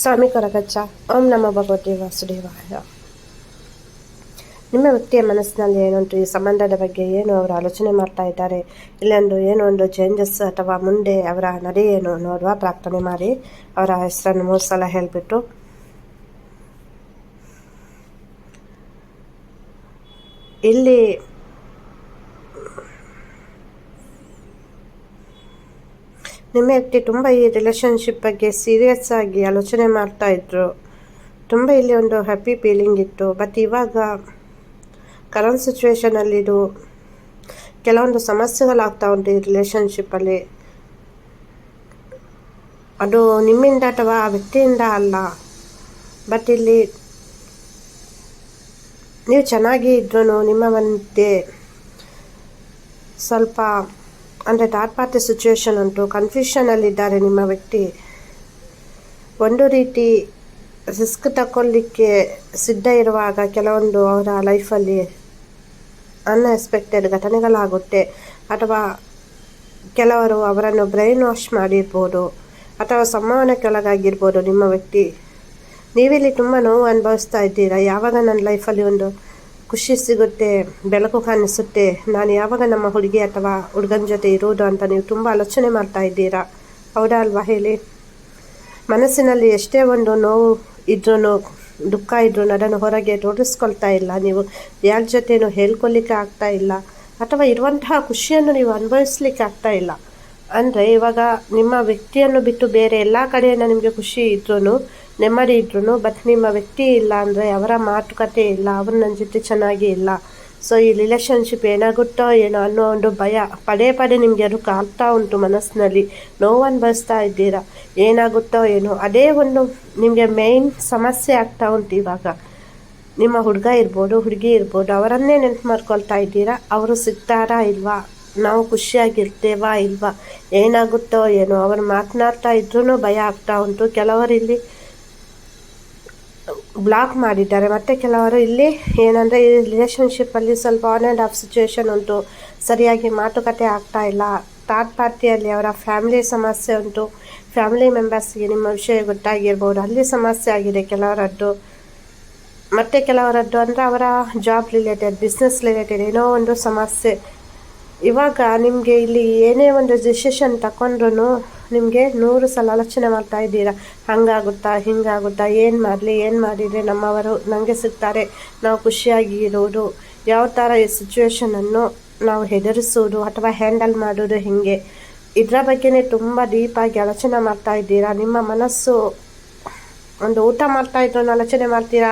ಸ್ವಾಮಿ ಕೊರಗಚ್ಚ. ಓಂ ನಮ ಭಗವತಿ ವಾಸುದೇವಾಯ. ನಿಮ್ಮ ವ್ಯಕ್ತಿಯ ಮನಸ್ಸಿನಲ್ಲಿ ಏನುಂಟು ಈ ಸಂಬಂಧದ ಬಗ್ಗೆ ಏನು ಅವರು ಆಲೋಚನೆ ಮಾಡ್ತಾ ಇದ್ದಾರೆ? ಇಲ್ಲೊಂದು ಏನೋ ಒಂದು ಚೇಂಜಸ್ ಅಥವಾ ಮುಂದೆ ಅವರ ನಡೆ ಏನು ನೋಡುವ ಪ್ರಾರ್ಥನೆ ಮಾಡಿ. ಅವರ ಹೆಸರನ್ನು ಮೂರು ಸಲ ಹೇಳಿಬಿಟ್ಟು. ಇಲ್ಲಿ ವ್ಯಕ್ತಿ ತುಂಬ ಈ ರಿಲೇಷನ್ಶಿಪ್ ಬಗ್ಗೆ ಸೀರಿಯಸ್ ಆಗಿ ಆಲೋಚನೆ ಮಾಡ್ತಾ ಇದ್ರು. ತುಂಬ ಇಲ್ಲಿ ಒಂದು ಹ್ಯಾಪಿ ಫೀಲಿಂಗ್ ಇತ್ತು. ಬಟ್ ಇವಾಗ ಕರೆಂಟ್ ಸಿಚುವೇಶನಲ್ಲಿದು ಕೆಲವೊಂದು ಸಮಸ್ಯೆಗಳಾಗ್ತಾ ಉಂಟು ಈ ರಿಲೇಷನ್ಶಿಪ್ಪಲ್ಲಿ ಅದು ನಿಮ್ಮಿಂದ ಅಥವಾ ಆ ವ್ಯಕ್ತಿಯಿಂದ ಅಲ್ಲ. ಬಟ್ ಇಲ್ಲಿ ನೀವು ಚೆನ್ನಾಗಿ ಇದ್ರೂ ನಿಮ್ಮ ಮಧ್ಯೆ ಸ್ವಲ್ಪ ಅಂದರೆ ಥರ್ಡ್ ಪಾರ್ಟಿ ಸಿಚುವೇಶನ್ ಉಂಟು. ಕನ್ಫ್ಯೂಷನಲ್ಲಿದ್ದಾರೆ ನಿಮ್ಮ ವ್ಯಕ್ತಿ. ಒಂದು ರೀತಿ ರಿಸ್ಕ್ ತಗೊಳ್ಳಿಕ್ಕೆ ಸಿದ್ಧ ಇರುವಾಗ ಕೆಲವೊಂದು ಅವರ ಲೈಫಲ್ಲಿ ಅನ್ಎಕ್ಸ್ಪೆಕ್ಟೆಡ್ ಘಟನೆಗಳಾಗುತ್ತೆ. ಅಥವಾ ಕೆಲವರು ಅವರನ್ನು ಬ್ರೈನ್ ವಾಶ್ ಮಾಡಿರ್ಬೋದು. ಅಥವಾ ಸಂವಹನಕ್ಕೆ ಒಳಗಾಗಿರ್ಬೋದು ನಿಮ್ಮ ವ್ಯಕ್ತಿ. ನೀವಿಲ್ಲಿ ತುಂಬ ನೋವು ಅನುಭವಿಸ್ತಾ ಇದ್ದೀರಾ? ಯಾವಾಗ ನನ್ನ ಲೈಫಲ್ಲಿ ಒಂದು ಖುಷಿ ಸಿಗುತ್ತೆ, ಬೆಳಕು ಕಾಣಿಸುತ್ತೆ. ನಾನು ಯಾವಾಗ ನಮ್ಮ ಹುಡುಗಿ ಅಥವಾ ಹುಡುಗನ ಜೊತೆ ಇರೋದು ಅಂತ ನೀವು ತುಂಬ ಆಲೋಚನೆ ಮಾಡ್ತಾ ಇದ್ದೀರಾ? ಹೌದಾ ಅಲ್ವಾ ಹೇಳಿ? ಮನಸ್ಸಿನಲ್ಲಿ ಎಷ್ಟೇ ಒಂದು ನೋವು ಇದ್ರೂ ದುಃಖ ಇದ್ರೂ ಅದನ್ನು ಹೊರಗೆ ತೋರಿಸ್ಕೊಳ್ತಾ ಇಲ್ಲ. ನೀವು ಯಾರ ಜೊತೆನೂ ಹೇಳ್ಕೊಳ್ಲಿಕ್ಕೆ ಆಗ್ತಾ ಇಲ್ಲ. ಅಥವಾ ಇರುವಂತಹ ಖುಷಿಯನ್ನು ನೀವು ಅನುಭವಿಸ್ಲಿಕ್ಕೆ ಆಗ್ತಾ ಇಲ್ಲ. ಅಂದರೆ ಇವಾಗ ನಿಮ್ಮ ವ್ಯಕ್ತಿಯನ್ನು ಬಿಟ್ಟು ಬೇರೆ ಎಲ್ಲ ಕಡೆಯಿಂದ ನಿಮಗೆ ಖುಷಿ ಇದ್ರೂ ನೆಮ್ಮದಿ ಇದ್ರೂ ಬಟ್ ನಿಮ್ಮ ವ್ಯಕ್ತಿ ಇಲ್ಲ ಅಂದರೆ ಅವರ ಮಾತುಕತೆ ಇಲ್ಲ ಅವರು ನನ್ನ ಜೊತೆ ಚೆನ್ನಾಗಿ ಇಲ್ಲ. ಸೊ ಈ ರಿಲೇಷನ್ಶಿಪ್ ಏನಾಗುತ್ತೋ ಏನೋ ಅನ್ನೋ ಒಂದು ಭಯ ಪದೇ ಪದೇ ನಿಮಗೆ ಅದು ಕಾಡ್ತಾ ಉಂಟು ಮನಸ್ಸಿನಲ್ಲಿ. ನೋವನ್ನು ಬರೆಸ್ತಾ ಇದ್ದೀರಾ? ಏನಾಗುತ್ತೋ ಏನೋ, ಅದೇ ಒಂದು ನಿಮಗೆ ಮೇಯ್ನ್ ಸಮಸ್ಯೆ ಆಗ್ತಾ ಉಂಟು ಇವಾಗ. ನಿಮ್ಮ ಹುಡುಗ ಇರ್ಬೋದು, ಹುಡುಗಿ ಇರ್ಬೋದು, ಅವರನ್ನೇ ನೆನ್ಪು ಮಾಡ್ಕೊಳ್ತಾ ಇದ್ದೀರಾ? ಅವರು ಸಿಗ್ತಾರಾ ಇಲ್ವಾ? ನಾವು ಖುಷಿಯಾಗಿರ್ತೇವಾ ಇಲ್ವಾ? ಏನಾಗುತ್ತೋ ಏನೋ ಅವರು ಮಾತನಾಡ್ತಾ ಇದ್ರೂ ಭಯ ಆಗ್ತಾ ಉಂಟು. ಕೆಲವರು ಇಲ್ಲಿ ಬ್ಲಾಕ್ ಮಾಡಿದ್ದಾರೆ. ಮತ್ತು ಕೆಲವರು ಇಲ್ಲಿ ಏನಂದರೆ ಈ ರಿಲೇಷನ್ಶಿಪ್ಪಲ್ಲಿ ಸ್ವಲ್ಪ ಆನ್ ಆ್ಯಂಡ್ ಆಫ್ ಸಿಚುವೇಶನ್ ಉಂಟು. ಸರಿಯಾಗಿ ಮಾತುಕತೆ ಆಗ್ತಾ ಇಲ್ಲ. ಥರ್ಡ್ ಪಾರ್ಟಿಯಲ್ಲಿ ಅವರ ಫ್ಯಾಮಿಲಿ ಸಮಸ್ಯೆ ಉಂಟು. ಫ್ಯಾಮಿಲಿ ಮೆಂಬರ್ಸ್ಗೆ ನಿಮ್ಮ ವಿಷಯ ಗೊತ್ತಾಗಿರ್ಬೋದು. ಅಲ್ಲಿ ಸಮಸ್ಯೆ ಆಗಿದೆ ಕೆಲವರದ್ದು. ಮತ್ತು ಕೆಲವರದ್ದು ಅಂದರೆ ಅವರ ಜಾಬ್ ರಿಲೇಟೆಡ್ ಬಿಸ್ನೆಸ್ ರಿಲೇಟೆಡ್ ಏನೋ ಒಂದು ಸಮಸ್ಯೆ. ಇವಾಗ ನಿಮಗೆ ಇಲ್ಲಿ ಏನೇ ಒಂದು ಡಿಸಿಷನ್ ತಗೊಂಡ್ರು ನಿಮಗೆ ನೂರು ಸಲ ಆಲೋಚನೆ ಮಾಡ್ತಾ ಇದ್ದೀರಾ? ಹಂಗಾಗುತ್ತಾ, ಹಿಂಗಾಗುತ್ತಾ, ಏನು ಮಾಡಲಿ, ಏನು ಮಾಡಿದರೆ ನಮ್ಮವರು ನನಗೆ ಸಿಗ್ತಾರೆ. ನಾವು ಖುಷಿಯಾಗಿ ಇರೋದು. ಯಾವ ಥರ ಈ ಸಿಚುವೇಶನನ್ನು ನಾವು ಹೆದರಿಸೋದು ಅಥವಾ ಹ್ಯಾಂಡಲ್ ಮಾಡೋದು ಹೇಗೆ? ಇದರ ಬಗ್ಗೆನೇ ತುಂಬ ಡೀಪಾಗಿ ಆಲೋಚನೆ ಮಾಡ್ತಾ ಇದ್ದೀರಾ? ನಿಮ್ಮ ಮನಸ್ಸು ಒಂದು ಊಟ ಮಾಡ್ತಾ ಇದ್ರು ಆಲೋಚನೆ ಮಾಡ್ತೀರಾ?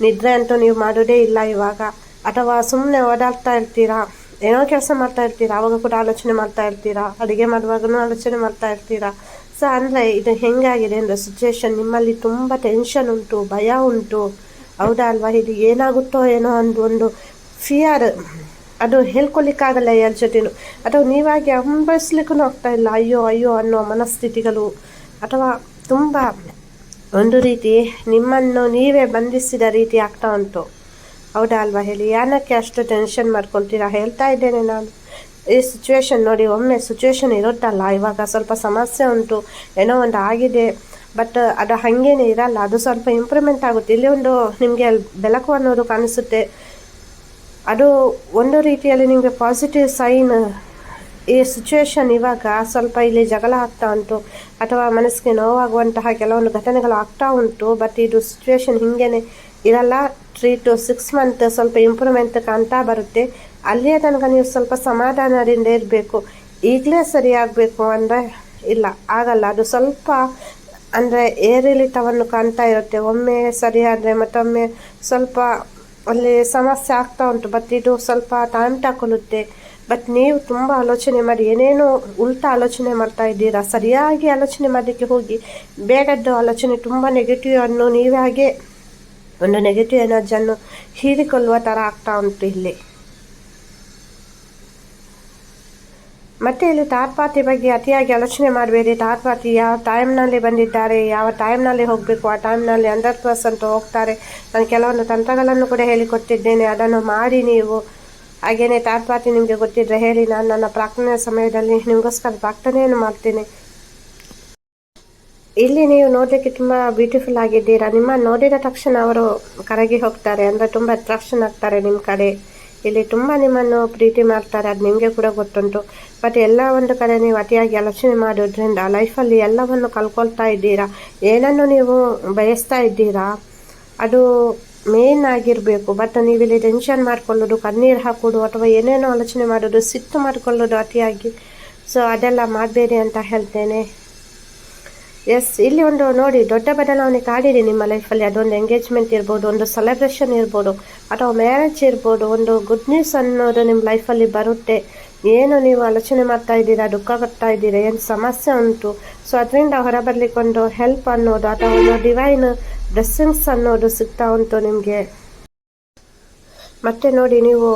ನಿದ್ರೆ ಅಂತೂ ನೀವು ಮಾಡೋದೇ ಇಲ್ಲ ಇವಾಗ. ಅಥವಾ ಸುಮ್ಮನೆ ಓಡಾಡ್ತಾ ಇರ್ತೀರಾ? ಏನೋ ಕೆಲಸ ಮಾಡ್ತಾ ಇರ್ತೀರಾ? ಆವಾಗ ಕೂಡ ಆಲೋಚನೆ ಮಾಡ್ತಾ ಇರ್ತೀರಾ? ಅಡುಗೆ ಮಾಡುವಾಗೂ ಆಲೋಚನೆ ಮಾಡ್ತಾ ಇರ್ತೀರಾ? ಸೊ ಅಂದರೆ ಇದು ಹೆಂಗಾಗಿದೆ ಅಂದರೆ ಸಿಚುವೇಶನ್ ನಿಮ್ಮಲ್ಲಿ ತುಂಬ ಟೆನ್ಷನ್ ಉಂಟು, ಭಯ ಉಂಟು. ಹೌದಾ ಅಲ್ವಾ? ಇದು ಏನಾಗುತ್ತೋ ಏನೋ ಅಂದು ಒಂದು ಫಿಯರ್ ಅದು ಹೇಳ್ಕೊಲಿಕ್ಕಾಗಲ್ಲ ಯಾರ ಜೊತೆನೂ. ಅಥವಾ ನೀವಾಗಿ ಅಂಬರಿಸ್ಲಿಕ್ಕೂ ಹೋಗ್ತಾ ಇಲ್ಲ. ಅಯ್ಯೋ ಅಯ್ಯೋ ಅನ್ನೋ ಮನಸ್ಥಿತಿಗಳು. ಅಥವಾ ತುಂಬ ಒಂದು ರೀತಿ ನಿಮ್ಮನ್ನು ನೀವೇ ಬಂಧಿಸಿದ ರೀತಿ ಆಗ್ತಾ ಉಂಟು. ಹೌದಾ ಅಲ್ವಾ ಹೇಳಿ? ಯಾನಕ್ಕೆ ಅಷ್ಟು ಟೆನ್ಷನ್ ಮಾಡ್ಕೊಳ್ತೀರಾ ಹೇಳ್ತಾ ಇದ್ದೇನೆ ನಾನು. ಈ ಸಿಚುವೇಶನ್ ನೋಡಿ, ಒಮ್ಮೆ ಸಿಚುವೇಶನ್ ಇರುತ್ತಲ್ಲ, ಇವಾಗ ಸ್ವಲ್ಪ ಸಮಸ್ಯೆ ಉಂಟು, ಏನೋ ಒಂದು ಆಗಿದೆ. ಬಟ್ ಅದು ಹಾಗೇನೆ ಇರಲ್ಲ, ಅದು ಸ್ವಲ್ಪ ಇಂಪ್ರೂವ್ಮೆಂಟ್ ಆಗುತ್ತೆ. ಇಲ್ಲಿ ಒಂದು ನಿಮಗೆ ಬೆಳಕು ಅನ್ನೋದು ಕಾಣಿಸುತ್ತೆ. ಅದು ಒಂದು ರೀತಿಯಲ್ಲಿ ನಿಮಗೆ ಪಾಸಿಟಿವ್ ಸೈನ್ ಈ ಸಿಚುವೇಶನ್ ಇವಾಗ ಸ್ವಲ್ಪ ಇಲ್ಲಿ ಜಗಳ ಆಗ್ತಾ ಉಂಟು, ಅಥವಾ ಮನಸ್ಸಿಗೆ ನೋವಾಗುವಂತಹ ಕೆಲವೊಂದು ಘಟನೆಗಳು ಆಗ್ತಾ ಉಂಟು ಬಟ್ ಇದು ಸಿಚುವೇಶನ್ ಹಿಂಗೇನೆ ಇರಲ್ಲ ತ್ರೀ ಟು ಸಿಕ್ಸ್ ಮಂತ್ ಸ್ವಲ್ಪ ಇಂಪ್ರೂವ್ಮೆಂಟ್ ಕಾಣ್ತಾ ಬರುತ್ತೆ. ಅಲ್ಲಿಯ ತನಕ ನೀವು ಸ್ವಲ್ಪ ಸಮಾಧಾನದಿಂದ ಇರಬೇಕು. ಈಗಲೇ ಸರಿಯಾಗಬೇಕು ಅಂದರೆ ಇಲ್ಲ, ಆಗಲ್ಲ. ಅದು ಸ್ವಲ್ಪ ಅಂದರೆ ಏರಿಳಿತವನ್ನು ಕಾಣ್ತಾ ಇರುತ್ತೆ. ಒಮ್ಮೆ ಸರಿಯಾದರೆ ಮತ್ತೊಮ್ಮೆ ಸ್ವಲ್ಪ ಅಲ್ಲಿ ಸಮಸ್ಯೆ ಆಗ್ತಾ ಉಂಟು ಬಟ್ ಇದು ಸ್ವಲ್ಪ ಟೈಮ್ ತಗೊಳ್ಳುತ್ತೆ. ಬಟ್ ನೀವು ತುಂಬ ಆಲೋಚನೆ ಮಾಡಿ, ಏನೇನು ಉಲ್ಟಾ ಆಲೋಚನೆ ಮಾಡ್ತಾ ಇದ್ದೀರಾ, ಸರಿಯಾಗಿ ಆಲೋಚನೆ ಮಾಡಲಿಕ್ಕೆ ಹೋಗಿ ಬೇಡದ್ದು ಆಲೋಚನೆ ತುಂಬ ನೆಗೆಟಿವ್ ಅನ್ನು ನೀವೇ ಹಾಗೆ ಒಂದು ನೆಗೆಟಿವ್ ಎನರ್ಜಿಯನ್ನು ಹೀರಿಕೊಳ್ಳುವ ಥರ ಆಗ್ತಾ ಉಂಟು ಇಲ್ಲಿ. ಮತ್ತೆ ಇಲ್ಲಿ ತಾತ್ಪಾತಿ ಬಗ್ಗೆ ಅತಿಯಾಗಿ ಆಲೋಚನೆ ಮಾಡಬೇಡಿ. ತಾತ್ಪಾತಿ ಯಾವ ಟೈಮ್ನಲ್ಲಿ ಬಂದಿದ್ದಾರೆ, ಯಾವ ಟೈಮ್ನಲ್ಲಿ ಹೋಗಬೇಕು, ಆ ಟೈಮ್ನಲ್ಲಿ ಹಂಡ್ರೆಡ್ ಪರ್ಸೆಂಟ್ ಹೋಗ್ತಾರೆ. ನಾನು ಕೆಲವೊಂದು ತಂತ್ರಗಳನ್ನು ಕೂಡ ಹೇಳಿಕೊಟ್ಟಿದ್ದೇನೆ. ಅದನ್ನು ಮಾಡಿ ನೀವು. ಹಾಗೆಯೇ ತಾತ್ಪಾತಿ ನಿಮಗೆ ಗೊತ್ತಿದ್ದರೆ ಹೇಳಿ. ನಾನು ನನ್ನ ಪ್ರಾರ್ಥನೆ ಸಮಯದಲ್ಲಿ ನಿಮಗೋಸ್ಕರ ಪ್ರಾರ್ಥನೆಯನ್ನು ಮಾಡ್ತೀನಿ. ಇಲ್ಲಿ ನೀವು ನೋಡಲಿಕ್ಕೆ ತುಂಬ ಬ್ಯೂಟಿಫುಲ್ ಆಗಿದ್ದೀರಾ. ನಿಮ್ಮ ನೋಡಿದ ತಕ್ಷಣ ಅವರು ಕರಗಿ ಹೋಗ್ತಾರೆ. ಅಂದರೆ ತುಂಬ ಅಟ್ರಾಕ್ಷನ್ ಆಗ್ತಾರೆ ನಿಮ್ಮ ಕಡೆ. ಇಲ್ಲಿ ತುಂಬ ನಿಮ್ಮನ್ನು ಪ್ರೀತಿ ಮಾಡ್ತಾರೆ. ಅದು ನಿಮಗೆ ಕೂಡ ಗೊತ್ತುಂಟು. ಬಟ್ ಎಲ್ಲ ಒಂದು ಕಡೆ ನೀವು ಅತಿಯಾಗಿ ಆಲೋಚನೆ ಮಾಡೋದ್ರಿಂದ ಲೈಫಲ್ಲಿ ಎಲ್ಲವನ್ನು ಕಲ್ಕೊಳ್ತಾ ಇದ್ದೀರಾ? ಏನನ್ನು ನೀವು ಬಯಸ್ತಾ ಇದ್ದೀರಾ? ಅದು ಮೇನ್ ಆಗಿರಬೇಕು. ಬಟ್ ನೀವಿಲ್ಲಿ ಟೆನ್ಷನ್ ಮಾಡ್ಕೊಳ್ಳೋದು, ಕಣ್ಣೀರು ಹಾಕೋದು ಅಥವಾ ಏನೇನೋ ಆಲೋಚನೆ ಮಾಡೋದು ಸಿಟ್ಟು ಮಾಡಿಕೊಳ್ಳೋದು ಅತಿಯಾಗಿ. ಸೊ ಅದೆಲ್ಲ ಮಾಡಬೇಡಿ ಅಂತ ಹೇಳ್ತೇನೆ. ಎಸ್ ಇಲ್ಲಿ ಒಂದು ನೋಡಿ, ದೊಡ್ಡ ಬದಲಾವಣೆ ಕಾಡಿರಿ ನಿಮ್ಮ ಲೈಫಲ್ಲಿ ಅದೊಂದು ಎಂಗೇಜ್ಮೆಂಟ್ ಇರ್ಬೋದು, ಒಂದು ಸೆಲೆಬ್ರೇಷನ್ ಇರ್ಬೋದು, ಅಥವಾ ಮ್ಯಾರೇಜ್ ಇರ್ಬೋದು, ಒಂದು ಗುಡ್ ನ್ಯೂಸ್ ಅನ್ನೋದು ನಿಮ್ಮ ಲೈಫಲ್ಲಿ ಬರುತ್ತೆ. ಏನು ನೀವು ಆಲೋಚನೆ ಮಾಡ್ತಾ ಇದ್ದೀರಾ, ದುಃಖ ಬರ್ತಾ ಇದ್ದೀರಾ, ಏನು ಸಮಸ್ಯೆ ಉಂಟು? ಸೊ ಅದರಿಂದ ಹೊರಬರಲಿಕ್ಕೆ ಒಂದು ಹೆಲ್ಪ್ ಅನ್ನೋದು, ಅಥವಾ ಒಂದು ಡಿವೈನ್ ಬ್ಲೆಸ್ಸಿಂಗ್ಸ್ ಅನ್ನೋದು ಸಿಗ್ತಾ ಉಂಟು ನಿಮಗೆ. ಮತ್ತೆ ನೋಡಿ, ನೀವು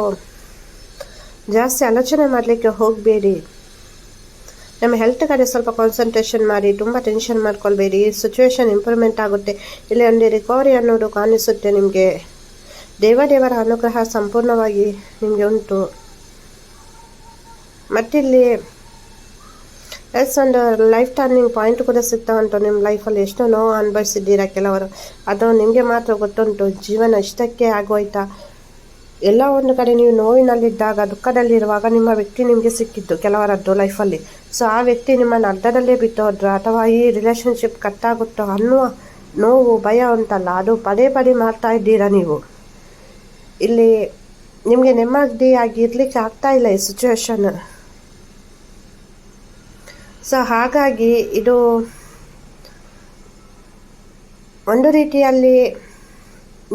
ಜಾಸ್ತಿ ಆಲೋಚನೆ ಮಾಡಲಿಕ್ಕೆ ಹೋಗಬೇಡಿ. ನಮ್ಮ ಹೆಲ್ತ್ ಕಡೆ ಸ್ವಲ್ಪ ಕಾನ್ಸಂಟ್ರೇಷನ್ ಮಾಡಿ, ತುಂಬ ಟೆನ್ಷನ್ ಮಾಡ್ಕೊಳ್ಬೇಡಿ. ಸಿಚುವೇಶನ್ ಇಂಪ್ರೂವ್ಮೆಂಟ್ ಆಗುತ್ತೆ. ಇಲ್ಲಿ ರಿಕವರಿ ಅನ್ನೋದು ಕಾಣಿಸುತ್ತೆ ನಿಮಗೆ. ದೇವದೇವರ ಅನುಗ್ರಹ ಸಂಪೂರ್ಣವಾಗಿ ನಿಮಗೆ ಉಂಟು. ಮತ್ತಿಲ್ಲಿ ಎಸ್ ಒಂದು ಲೈಫ್ ಟರ್ನಿಂಗ್ ಪಾಯಿಂಟ್ ಕೂಡ ಸಿಗ್ತಾ ಉಂಟು. ನಿಮ್ಮ ಲೈಫಲ್ಲಿ ಎಷ್ಟೋ ನೋವು ಅನುಭವಿಸಿದ್ದೀರಾ ಕೆಲವರು. ಅದು ನಿಮಗೆ ಮಾತ್ರ ಗೊತ್ತುಂಟು. ಜೀವನ ಇಷ್ಟಕ್ಕೆ ಆಗೋಯ್ತಾ? ಎಲ್ಲ ಒಂದು ಕಡೆ ನೀವು ನೋವಿನಲ್ಲಿದ್ದಾಗ, ದುಃಖದಲ್ಲಿರುವಾಗ ನಿಮ್ಮ ವ್ಯಕ್ತಿ ನಿಮಗೆ ಸಿಕ್ಕಿದ್ದು ಕೆಲವರದ್ದು ಲೈಫಲ್ಲಿ ಸೊ ಆ ವ್ಯಕ್ತಿ ನಿಮ್ಮನ್ನು ಅರ್ಧದಲ್ಲೇ ಬಿತ್ತೋದ್ರು ಅಥವಾ ಈ ರಿಲೇಷನ್ಶಿಪ್ ಕಟ್ಟಾಗುತ್ತೋ ಅನ್ನುವ ನೋವು, ಭಯ ಉಂಟಲ್ಲ ಅದು ಪದೇ ಪದೇ ಮಾಡ್ತಾ ಇದ್ದೀರಾ ನೀವು? ಇಲ್ಲಿ ನಿಮಗೆ ನೆಮ್ಮದಿಯಾಗಿ ಇರಲಿಕ್ಕೆ ಆಗ್ತಾ ಇಲ್ಲ ಈ ಸಿಚುವೇಶನ್ ಸೊ ಹಾಗಾಗಿ ಇದು ಒಂದು ರೀತಿಯಲ್ಲಿ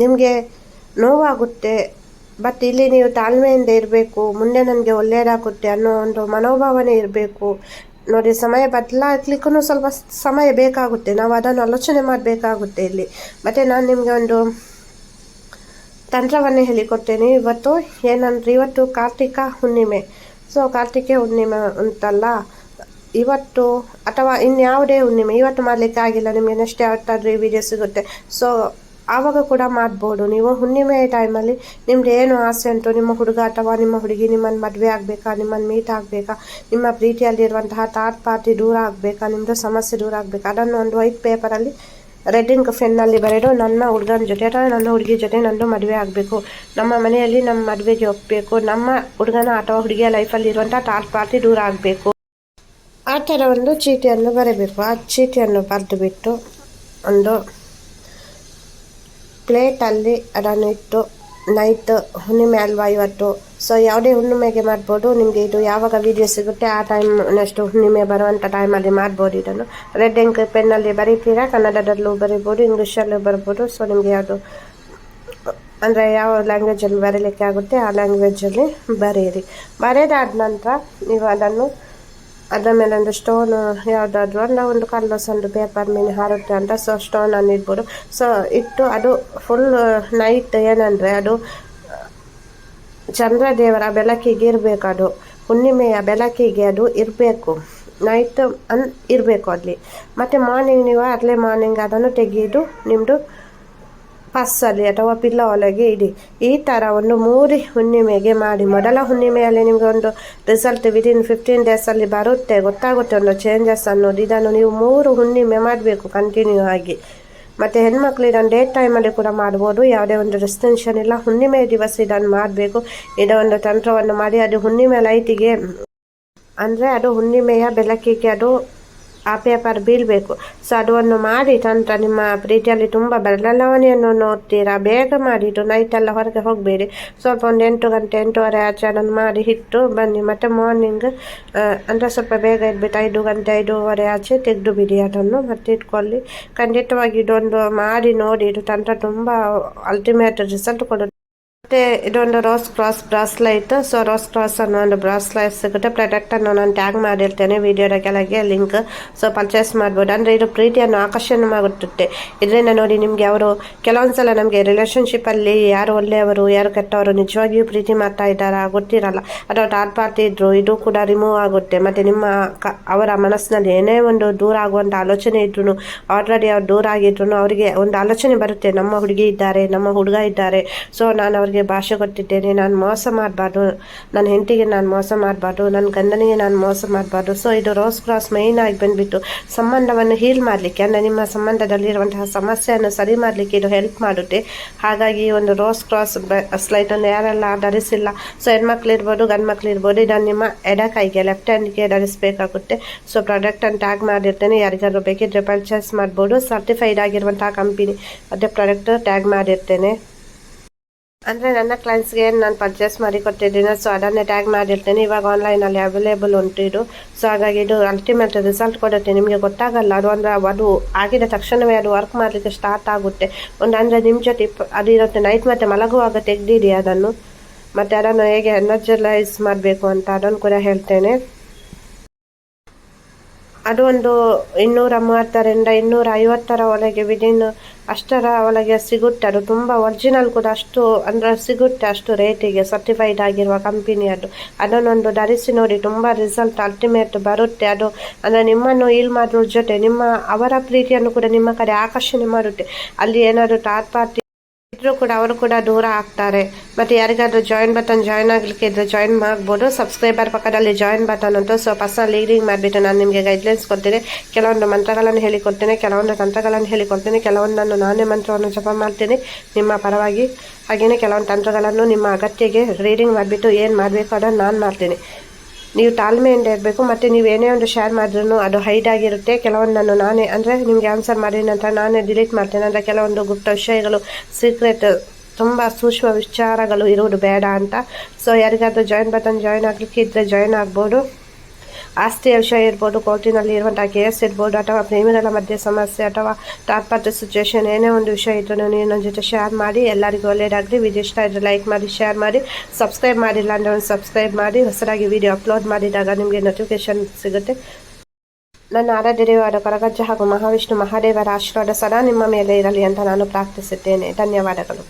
ನಿಮಗೆ ನೋವಾಗುತ್ತೆ. ಬಟ್ ಇಲ್ಲಿ ನೀವು ತಾಳ್ಮೆಯಿಂದ ಇರಬೇಕು, ಮುಂದೆ ನನಗೆ ಒಳ್ಳೆಯದಾಗುತ್ತೆ ಅನ್ನೋ ಒಂದು ಮನೋಭಾವನೆ ಇರಬೇಕು. ನೋಡಿ, ಸಮಯ ಬದಲಾಗ್ಲಿಕ್ಕೂ ಸ್ವಲ್ಪ ಸಮಯ ಬೇಕಾಗುತ್ತೆ. ನಾವು ಅದನ್ನು ಆಲೋಚನೆ ಮಾಡಬೇಕಾಗುತ್ತೆ ಇಲ್ಲಿ. ಮತ್ತು ನಾನು ನಿಮಗೆ ಒಂದು ತಂತ್ರವನ್ನೇ ಹೇಳಿಕೊಡ್ತೇನೆ. ಇವತ್ತು ಏನಂದ್ರೆ, ಇವತ್ತು ಕಾರ್ತಿಕ ಹುಣ್ಣಿಮೆ. ಸೊ ಕಾರ್ತಿಕ ಹುಣ್ಣಿಮೆ ಉಂಟಲ್ಲ ಇವತ್ತು ಅಥವಾ ಇನ್ಯಾವುದೇ ಹುಣ್ಣಿಮೆ, ಇವತ್ತು ಮಾಡಲಿಕ್ಕೆ ಆಗಿಲ್ಲ. ನಿಮಗೆ ನೆಕ್ಸ್ಟ್ ಯಾವತ್ತಾದರೂ ಈ ವಿಡಿಯೋ ಸಿಗುತ್ತೆ. ಸೊ ಆವಾಗ ಕೂಡ ಮಾಡ್ಬೋದು. ನೀವು ಹುಣ್ಣಿಮೆಯ ಟೈಮಲ್ಲಿ ನಿಮ್ದು ಏನು ಆಸೆ ಉಂಟು? ನಿಮ್ಮ ಹುಡುಗ ಅಥವಾ ನಿಮ್ಮ ಹುಡುಗಿ ನಿಮ್ಮನ್ನು ಮದುವೆ ಆಗಬೇಕಾ? ನಿಮ್ಮನ್ನು ಮೀಟ್ ಆಗಬೇಕಾ? ನಿಮ್ಮ ಪ್ರೀತಿಯಲ್ಲಿರುವಂತಹ ಥಾಟ್ ಪಾರ್ಟಿ ದೂರ ಆಗಬೇಕಾ? ನಿಮ್ಮದು ಸಮಸ್ಯೆ ದೂರ ಆಗಬೇಕಾ? ಅದನ್ನು ಒಂದು ವೈಟ್ ಪೇಪರಲ್ಲಿ ರೆಡ್ಡಿಂಗ್ ಫೆನ್ನಲ್ಲಿ ಬರೆದು ನನ್ನ ಹುಡುಗನ ಜೊತೆ ಅಥವಾ ನನ್ನ ಹುಡುಗಿ ಜೊತೆ ನಂದು ಮದುವೆ ಆಗಬೇಕು. ನಮ್ಮ ಮನೆಯಲ್ಲಿ ನಮ್ಮ ಮದುವೆಗೆ ಹೋಗಬೇಕು ನಮ್ಮ ಹುಡುಗನ ಅಥವಾ ಹುಡುಗಿಯ ಲೈಫಲ್ಲಿ ಇರುವಂಥ ಥಾಟ್ ಪಾರ್ಟಿ ದೂರ ಆಗಬೇಕು. ಆ ಥರ ಒಂದು ಚೀಟಿಯನ್ನು ಬರೀಬೇಕು. ಆ ಚೀಟಿಯನ್ನು ಬರೆದು ಬಿಟ್ಟು ಒಂದು ಪ್ಲೇಟಲ್ಲಿ ಅದನ್ನು ಇಟ್ಟು ನೈಟ್ ಹುಣ್ಣಿಮೆ ಅಲ್ವಾ ಇವತ್ತು? ಸೊ ಯಾವುದೇ ಹುಣ್ಣಿಮೆಗೆ ಮಾಡ್ಬೋದು. ನಿಮಗೆ ಇದು ಯಾವಾಗ ವೀಡಿಯೋ ಸಿಗುತ್ತೆ, ಆ ಟೈಮ್ ನೆಕ್ಸ್ಟ್ ಹುಣ್ಣಿಮೆ ಬರುವಂಥ ಟೈಮಲ್ಲಿ ಮಾಡ್ಬೋದು ಇದನ್ನು. ರೆಡ್ ಎಂಕ್ ಪೆನ್ನಲ್ಲಿ ಬರೀತೀರಾ? ಕನ್ನಡದಲ್ಲೂ ಬರೀಬೋದು ಇಂಗ್ಲೀಷಲ್ಲೂ ಬರ್ಬೋದು. ಸೊ ನಿಮಗೆ ಯಾವುದು, ಅಂದರೆ ಯಾವ ಲ್ಯಾಂಗ್ವೇಜಲ್ಲಿ ಬರೀಲಿಕ್ಕೆ ಆಗುತ್ತೆ, ಆ ಲ್ಯಾಂಗ್ವೇಜಲ್ಲಿ ಬರೆಯಿರಿ ಬರೆದಾದ ನಂತರ ನೀವು ಅದನ್ನು ಅದರ ಮೇಲೆ ಒಂದು ಸ್ಟೋನ್ ಯಾವುದಾದ್ರೂ ಅಲ್ಲ ಒಂದು ಕಲ್ಲಸ್ ಒಂದು ಪೇಪರ್ ಮೇಲೆ ಹಾರುತ್ತೆ ಅಂತ ಸೊ ಸ್ಟೋನನ್ನು ಇಡ್ಬೋದು. ಸೊ ಇಟ್ಟು ಅದು ಫುಲ್ ನೈಟ್ ಏನಂದರೆ ಅದು, ಚಂದ್ರದೇವರ ಬೆಳಕಿಗೆ ಇರಬೇಕು ಅದು. ಹುಣ್ಣಿಮೆಯ ಬೆಳಕಿಗೆ ಅದು ಇರಬೇಕು. ನೈಟ್ ಅನ್ ಇರಬೇಕು ಅಲ್ಲಿ. ಮತ್ತು ಮಾರ್ನಿಂಗ್ ನೀವು ಅರ್ಲಿ ಮಾರ್ನಿಂಗ್ ಅದನ್ನು ತೆಗೆದು ನಿಮ್ಮದು ಪಸ್ಸಲ್ಲಿ ಅಥವಾ ಪಿಲ್ಲ ಒಳಗೆ ಇಡಿ. ಈ ಥರ ಒಂದು ಮೂರು ಹುಣ್ಣಿಮೆಗೆ ಮಾಡಿ. ಮೊದಲ ಹುಣ್ಣಿಮೆಯಲ್ಲಿ ನಿಮಗೆ ಒಂದು ರಿಸಲ್ಟ್ ವಿದಿನ್ ಫಿಫ್ಟೀನ್ ಡೇಸಲ್ಲಿ ಬರುತ್ತೆ. ಗೊತ್ತಾಗುತ್ತೆ ಒಂದು ಚೇಂಜಸ್ ಅನ್ನೋದು. ಇದನ್ನು ನೀವು ಮೂರು ಹುಣ್ಣಿಮೆ ಮಾಡಬೇಕು ಕಂಟಿನ್ಯೂ ಆಗಿ. ಮತ್ತು ಹೆಣ್ಮಕ್ಳು ಇದನ್ನು ಡೇ ಟೈಮಲ್ಲಿ ಕೂಡ ಮಾಡ್ಬೋದು. ಯಾವುದೇ ಒಂದು ರೆಸ್ಟ್ರಿಕ್ಷನ್ ಇಲ್ಲ. ಹುಣ್ಣಿಮೆ ದಿವಸ ಇದನ್ನು ಮಾಡಬೇಕು. ಇದೊಂದು ತಂತ್ರವನ್ನು ಮಾಡಿ. ಅದು ಹುಣ್ಣಿಮೆ ಲೈಟಿಗೆ ಅಂದರೆ ಅದು ಹುಣ್ಣಿಮೆಯ ಬೆಳಕಿಗೆ ಅದು ಆ ಪೇಪರ್ ಬೀಳಬೇಕು. ಸೊ ಅದನ್ನು ಮಾಡಿ ತಂತ್ರ ನಿಮ್ಮ ಪ್ರೀತಿಯಲ್ಲಿ ತುಂಬ ಬದಲಾವಣೆಯನ್ನು ನೋಡ್ತೀರಾ? ಬೇಗ ಮಾಡಿಟ್ಟು ನೈಟೆಲ್ಲ ಹೊರಗೆ ಹೋಗಬೇಡಿ. ಸ್ವಲ್ಪ ಒಂದು ಎಂಟು ಗಂಟೆ, ಎಂಟೂವರೆ ಆಚೆ ಅದನ್ನು ಮಾಡಿ ಇಟ್ಟು ಬನ್ನಿ. ಮತ್ತು ಮಾರ್ನಿಂಗ್ ಅಂದರೆ ಸ್ವಲ್ಪ ಬೇಗ ಇದ್ಬಿಟ್ಟು ಐದು ಗಂಟೆ, ಐದೂವರೆ ಆಚೆ ತೆಗೆದು ಬಿಡಿ ಅದನ್ನು. ಮತ್ತೆ ಇಟ್ಕೊಳ್ಳಿ. ಖಂಡಿತವಾಗಿ ಇದೊಂದು ಮಾಡಿ ನೋಡಿ ಇದು ತಂತ್ರ ತುಂಬ ಅಲ್ಟಿಮೇಟ್ ರಿಸಲ್ಟ್ ಕೊಡುತ್ತೆ. ಮತ್ತು ಇದೊಂದು rose cross bracelet so rose cross ಅನ್ನೋ ಒಂದು ಬ್ರಾಸ್ಲೈಟ್ ಸಿಗುತ್ತೆ. ಪ್ರಾಡಕ್ಟನ್ನು ನಾನು ಟ್ಯಾಗ್ ಮಾಡಿರ್ತೇನೆ ವಿಡಿಯೋದ ಕೆಳಗೆ ಲಿಂಕ್ ಸೊ ಪರ್ಚೇಸ್ ಮಾಡ್ಬೋದು. ಅಂದರೆ ಇದು ಪ್ರೀತಿಯನ್ನು ಆಕರ್ಷಣೆ ಮಾಡುತ್ತೆ. ಇದರಿಂದ ನೋಡಿ ನಿಮಗೆ ಅವರು ಕೆಲವೊಂದು ಸಲ ನಮಗೆ ರಿಲೇಷನ್ಶಿಪ್ಪಲ್ಲಿ ಯಾರು ಒಳ್ಳೆಯವರು, ಯಾರು ಕೆಟ್ಟವರು ನಿಜವಾಗಿಯೂ ಪ್ರೀತಿ ಮಾಡ್ತಾ ಇದ್ದಾರಾ ಗೊತ್ತಿರಲ್ಲ. ಅಥವಾ ಥರ್ಡ್ ಪಾರ್ಟಿ ಇದ್ರು, ಇದು ಕೂಡ ರಿಮೂವ್ ಆಗುತ್ತೆ. ಮತ್ತೆ ನಿಮ್ಮ ಅವರ ಮನಸ್ಸಿನಲ್ಲಿ ಏನೇ ಒಂದು ದೂರ ಆಗುವಂತ ಆಲೋಚನೆ ಇದ್ರು ಆಲ್ರೆಡಿ ಅವ್ರು ದೂರ ಆಗಿದ್ರು ಅವರಿಗೆ ಒಂದು ಆಲೋಚನೆ ಬರುತ್ತೆ. ನಮ್ಮ ಹುಡುಗಿ ಇದ್ದಾರೆ, ನಮ್ಮ ಹುಡುಗ ಇದ್ದಾರೆ. ಸೊ ನಾನು ಅವ್ರಿಗೆ ನಿಮಗೆ ಭಾಷೆ ಕೊಟ್ಟಿದ್ದೇನೆ. ನಾನು ಮೋಸ ಮಾಡಬಾರ್ದು. ನನ್ನ ಹೆಂಡತಿಗೆ ನಾನು ಮೋಸ ಮಾಡಬಾರ್ದು. ನನ್ನ ಗಂಡನಿಗೆ ನಾನು ಮೋಸ ಮಾಡಬಾರ್ದು. ಸೊ ಇದು ರೋಸ್ ಕ್ರಾಸ್ ಮೈನ್ ಆಗಿ ಬಂದುಬಿಟ್ಟು ಸಂಬಂಧವನ್ನು ಹೀಲ್ ಮಾಡಲಿಕ್ಕೆ, ಅಂದರೆ ನಿಮ್ಮ ಸಂಬಂಧದಲ್ಲಿರುವಂತಹ ಸಮಸ್ಯೆಯನ್ನು ಸರಿ ಮಾಡಲಿಕ್ಕೆ ಇದು ಹೆಲ್ಪ್ ಮಾಡುತ್ತೆ. ಹಾಗಾಗಿ ಒಂದು ರೋಸ್ ಕ್ರಾಸ್ ಸ್ಲೈಟನ್ನು ಯಾರೆಲ್ಲ ಧರಿಸಿಲ್ಲ. ಸೊ ಹೆಣ್ಮಕ್ಳು ಇರ್ಬೋದು ಗಂಡು ಇರ್ಬೋದು ಇದನ್ನು ನಿಮ್ಮ ಎಡ ಕೈಗೆ ಲೆಫ್ಟ್ ಹ್ಯಾಂಡ್ಗೆ ಧರಿಸಬೇಕಾಗುತ್ತೆ. ಸೊ ಪ್ರಾಡಕ್ಟನ್ನು ಟ್ಯಾಗ್ ಮಾಡಿರ್ತೇನೆ. ಯಾರಿಗಾದ್ರೂ ಬೇಕಿದ್ರೆ ಪರ್ಚೇಸ್ ಮಾಡ್ಬೋದು. ಸರ್ಟಿಫೈಡ್ ಆಗಿರುವಂತಹ ಕಂಪನಿ ಅದೇ ಪ್ರಾಡಕ್ಟ್ ಟ್ಯಾಗ್ ಮಾಡಿರ್ತೇನೆ. ಅಂದರೆ ನನ್ನ ಕ್ಲೈಂಟ್ಸ್ಗೆ ನಾನು ಪರ್ಚೇಸ್ ಮಾಡಿ ಕೊಟ್ಟಿದ್ದೀನಿ. ಸೊ ಅದನ್ನೇ ಟ್ಯಾಗ್ ಮಾಡಿರ್ತೀನಿ. ಇವಾಗ ಆನ್ಲೈನಲ್ಲಿ ಅವೈಲೇಬಲ್ ಉಂಟು ಇದು. ಸೊ ಹಾಗಾಗಿ ಇದು ಅಲ್ಟಿಮೇಟ್ ರಿಸಲ್ಟ್ ಕೊಡುತ್ತೆ. ನಿಮಗೆ ಗೊತ್ತಾಗಲ್ಲ. ಅದು ಅಂದರೆ ಅದು ಆಗಿದ ತಕ್ಷಣವೇ ಅದು ವರ್ಕ್ ಮಾಡಲಿಕ್ಕೆ ಸ್ಟಾರ್ಟ್ ಆಗುತ್ತೆ. ಒಂದು ಅಂದರೆ ನಿಮ್ಮ ಜೊತೆ ಅದು ಇರುತ್ತೆ. ನೈಟ್ ಮತ್ತೆ ಮಲಗುವಾಗ ತೆಗೆದಿಡಿ ಅದನ್ನು. ಮತ್ತು ಅದನ್ನು ಹೇಗೆ ಎನರ್ಜಲೈಸ್ ಮಾಡಬೇಕು ಅಂತ ಅದನ್ನು ಕೂಡ ಹೇಳ್ತೇನೆ. ಅದು ಒಂದು ಇನ್ನೂರ ಮೂವತ್ತರಿಂದ ಇನ್ನೂರ ಐವತ್ತರ ಒಳಗೆ ವಿದಿನ್ ಅಷ್ಟರ ಒಳಗೆ ಸಿಗುತ್ತೆ. ಅದು ತುಂಬ ಒರಿಜಿನಲ್ ಕೂಡ ಅಷ್ಟು, ಅಂದರೆ ಸಿಗುತ್ತೆ ಅಷ್ಟು ರೇಟಿಗೆ ಸರ್ಟಿಫೈಡ್ ಆಗಿರುವ ಕಂಪನಿ ಅದು. ಅದನ್ನೊಂದು ಧರಿಸಿ ನೋಡಿ, ತುಂಬ ರಿಸಲ್ಟ್ ಅಲ್ಟಿಮೇಟ್ ಬರುತ್ತೆ. ಅದು ಅಂದರೆ ನಿಮ್ಮನ್ನು ಈಲ್ ಮಾಡೋದ್ರ ಜೊತೆ ನಿಮ್ಮ ಅವರ ಪ್ರೀತಿಯನ್ನು ಕೂಡ ನಿಮ್ಮ ಕಡೆ ಆಕರ್ಷಣೆ ಮಾಡುತ್ತೆ. ಅಲ್ಲಿ ಏನಾದರೂ ಥರ್ಡ್ ಪಾರ್ಟಿ ಇದ್ರೂ ಕೂಡ ಅವರು ಕೂಡ ದೂರ ಆಗ್ತಾರೆ. ಮತ್ತು ಯಾರಿಗಾದ್ರೂ ಜಾಯಿನ್ ಬಟನ್ ಜಾಯಿನ್ ಆಗಲಿಕ್ಕೆ ಇದ್ರೆ ಜಾಯಿನ್ ಮಾಡ್ಬೋದು. ಸಬ್ಸ್ಕ್ರೈಬರ್ ಪಕ್ಕದಲ್ಲಿ ಜಾಯಿನ್ ಬಟನ್ ಅಂತ ಸೊ ಪರ್ಸನಲ್ ಲೀಡಿಂಗ್ ಮಾಡಿಬಿಟ್ಟು ನಾನು ನಿಮಗೆ ಗೈಡ್ಲೈನ್ಸ್ ಕೊಡ್ತೀನಿ. ಕೆಲವೊಂದು ಮಂತ್ರಗಳನ್ನು ಹೇಳಿಕೊಡ್ತೀನಿ. ಕೆಲವೊಂದು ತಂತ್ರಗಳನ್ನು ಹೇಳಿಕೊಡ್ತೀನಿ. ಕೆಲವೊಂದನ್ನು ನಾನೇ ಮಂತ್ರವನ್ನು ಜಪ ಮಾಡ್ತೀನಿ. ನಿಮ್ಮ ಪರವಾಗಿ. ಹಾಗೆಯೇ ಕೆಲವೊಂದು ತಂತ್ರಗಳನ್ನು ನಿಮ್ಮ ಅಗತ್ಯಗೆ ರೀಡಿಂಗ್ ಮಾಡಿಬಿಟ್ಟು ಏನು ಮಾಡಬೇಕು ಅದನ್ನು ನಾನು ಮಾಡ್ತೀನಿ. ನೀವು ತಾಳ್ಮೆಯಿಂದ ಇರಬೇಕು, ಮತ್ತು ನೀವು ಏನೇ ಒಂದು ಶೇರ್ ಮಾಡಿದ್ರು ಅದು ಹೈಡ್ ಆಗಿರುತ್ತೆ. ಕೆಲವೊಂದನ್ನು ನಾನೇ ಅಂದರೆ ನಿಮಗೆ ಆನ್ಸರ್ ಮಾಡಿದ ನಂತರ ನಾನೇ ಡಿಲೀಟ್ ಮಾಡ್ತೇನೆ. ಅಂದರೆ ಕೆಲವೊಂದು ಗುಪ್ತ ವಿಷಯಗಳು ಸೀಕ್ರೆಟ್ ತುಂಬ ಸೂಕ್ಷ್ಮ ವಿಚಾರಗಳು ಇರುವುದು ಬೇಡ ಅಂತ. ಸೊ ಯಾರಿಗಾದರೂ ಜಾಯಿನ್ ಬಟನ್ ಜಾಯಿನ್ ಆಗಲಿಕ್ಕೆ ಇದ್ದರೆ ಜಾಯಿನ್ ಆಗ್ಬೋದು. ಆಸ್ತಿಯ ವಿಷಯ ಇರ್ಬೋದು ಕೋರ್ಟಿನಲ್ಲಿ ಇರುವಂಥ ಕೇಸ್ ಇರ್ಬೋದು ಅಥವಾ ಪ್ರೇಮಿಗಳ ಮಧ್ಯೆ ಸಮಸ್ಯೆ ಅಥವಾ ತಾತ್ಪರ್ಯ ಸಿಚುವೇಶನ್ ಏನೇ ಒಂದು ವಿಷಯ ಇದ್ರೂ ನೀವು ನನ್ನ ಜೊತೆ ಶೇರ್ ಮಾಡಿ, ಎಲ್ಲರಿಗೂ ಒಳ್ಳೆಯದಾಗಲಿ ವಿಡಿಯೋ ಇಷ್ಟ ಇದ್ದರೆ ಲೈಕ್ ಮಾಡಿ ಶೇರ್ ಮಾಡಿ ಸಬ್ಸ್ಕ್ರೈಬ್ ಮಾಡಿಲ್ಲ ಅಂದರೆ ಒಂದು ಸಬ್ಸ್ಕ್ರೈಬ್ ಮಾಡಿ, ಹೊಸದಾಗಿ ವಿಡಿಯೋ ಅಪ್ಲೋಡ್ ಮಾಡಿದಾಗ ನಿಮಗೆ ನೋಟಿಫಿಕೇಶನ್ ಸಿಗುತ್ತೆ. ನನ್ನ ಆರಾಧ್ಯದೇವಾದ ಕೊರಗಜ್ಜ ಹಾಗೂ ಮಹಾವಿಷ್ಣು ಮಹಾದೇವರ ಆಶೀರ್ವಾದ ಸದಾ ನಿಮ್ಮ ಮೇಲೆ ಇರಲಿ ಅಂತ ನಾನು ಪ್ರಾರ್ಥಿಸುತ್ತೇನೆ. ಧನ್ಯವಾದಗಳು.